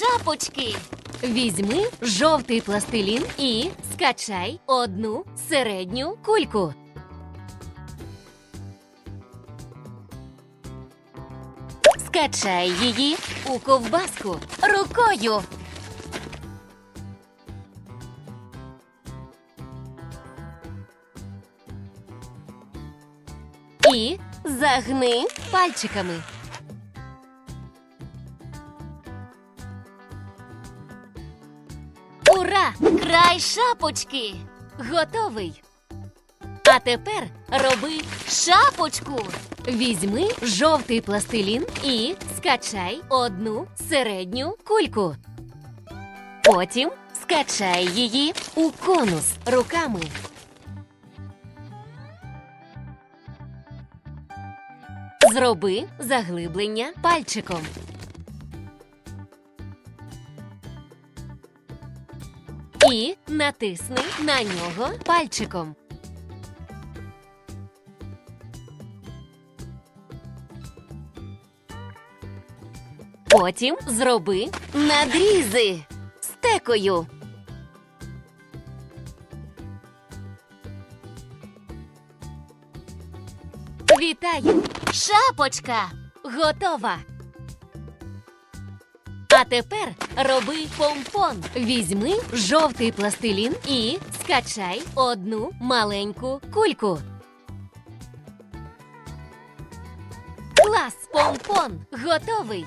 шапочки. Візьми жовтий пластилін і скачай одну середню кульку. Скачай її у ковбаску рукою. І загни пальчиками. Край шапочки. Готовий. А тепер роби Шапочку. Візьми жовтий пластилін і скачай одну середню кульку. Потім скачай її у конус руками. Зроби заглиблення пальчиком. І натисни на нього пальчиком. Потім зроби надрізи стекою. Вітаю! Шапочка. Готова! А тепер роби помпон. Візьми жовтий пластилін і скачай одну маленьку кульку. Клас помпон готовий.